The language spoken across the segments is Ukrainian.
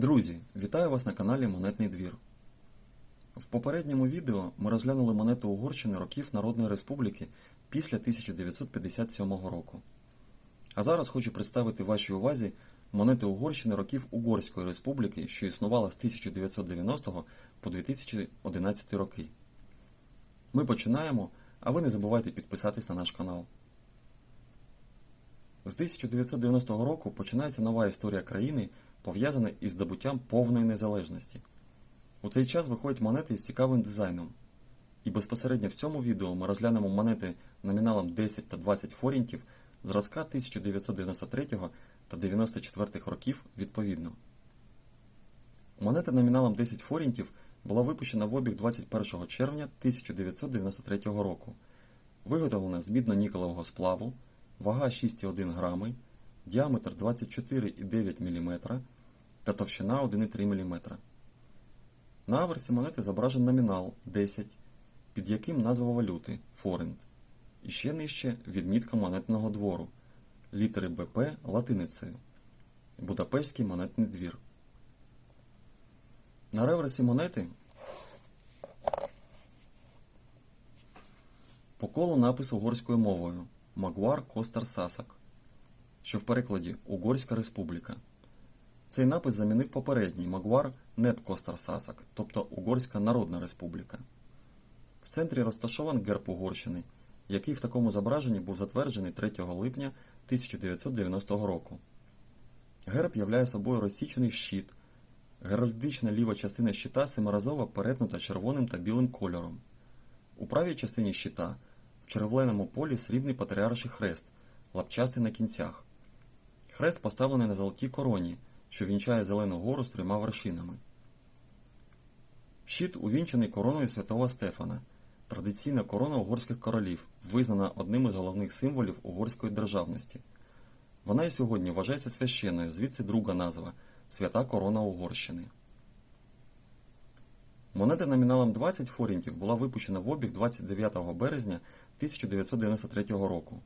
Друзі, вітаю вас на каналі Монетний двір. В попередньому відео ми розглянули монети Угорщини років Народної Республіки після 1957 року. А зараз хочу представити вашій увазі монети Угорщини років Угорської Республіки, що існувала з 1990 по 2011 роки. Ми починаємо, а ви не забувайте підписатись на наш канал. З 1990 року починається нова історія країни, пов'язана із здобуттям повної незалежності. У цей час виходять монети із цікавим дизайном. І безпосередньо в цьому відео ми розглянемо монети номіналом 10 та 20 форінтів зразка 1993 та 94 років відповідно. Монета номіналом 10 форінтів була випущена в обіг 21 червня 1993 року. Виготовлена з мідно-нікелевого сплаву, вага 6,1 грами, діаметр 24,9 мм та товщина 1,3 мм. На аверсі монети зображен номінал 10, під яким назва валюти форинт. І ще нижче відмітка монетного двору, літери БП латиницею. Будапештський монетний двір. На реверсі монети по колу напис угорською мовою Магуар Костар Сасак, що в перекладі Угорська Республіка. Цей напис замінив попередній Магуар Неп Костар Сасак, тобто Угорська Народна Республіка. В центрі розташований герб Угорщини, який в такому зображенні був затверджений 3 липня 1990 року. Герб являє собою розсічений щит. Геральдична ліва частина щита семиразово перетнута червоним та білим кольором. У правій частині щита в червоному полі срібний патріарший хрест, лапчастий на кінцях. Хрест поставлений на золотій короні, що вінчає зелену гору з трьома вершинами. Щит увінчений короною святого Стефана, традиційна корона угорських королів, визнана одним із головних символів угорської державності. Вона і сьогодні вважається священною, звідси друга назва Свята Корона Угорщини. Монета номіналом 20 форінтів була випущена в обіг 29 березня 1993 року.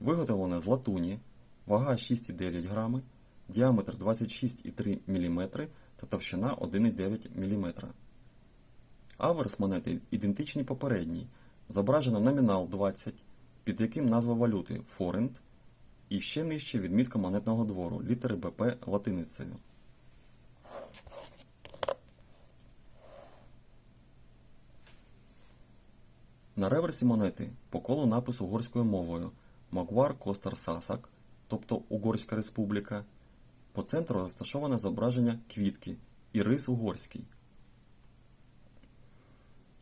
Виготовлена з латуні, вага 6,9 грами, діаметр 26,3 мм та товщина 1,9 мм. Аверс монети ідентичний попередній. Зображено номінал 20, під яким назва валюти форинт, і ще нижче відмітка монетного двору літери БП латиницею. На реверсі монети по колу напис угорською мовою Магуар Костар Сасак, тобто Угорська Республіка. По центру розташоване зображення квітки і рис угорський.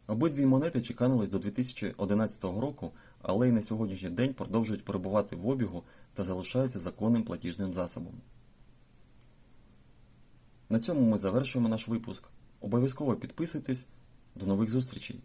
Обидві монети чеканились до 2011 року, але й на сьогоднішній день продовжують перебувати в обігу та залишаються законним платіжним засобом. На цьому ми завершуємо наш випуск. Обов'язково підписуйтесь. До нових зустрічей!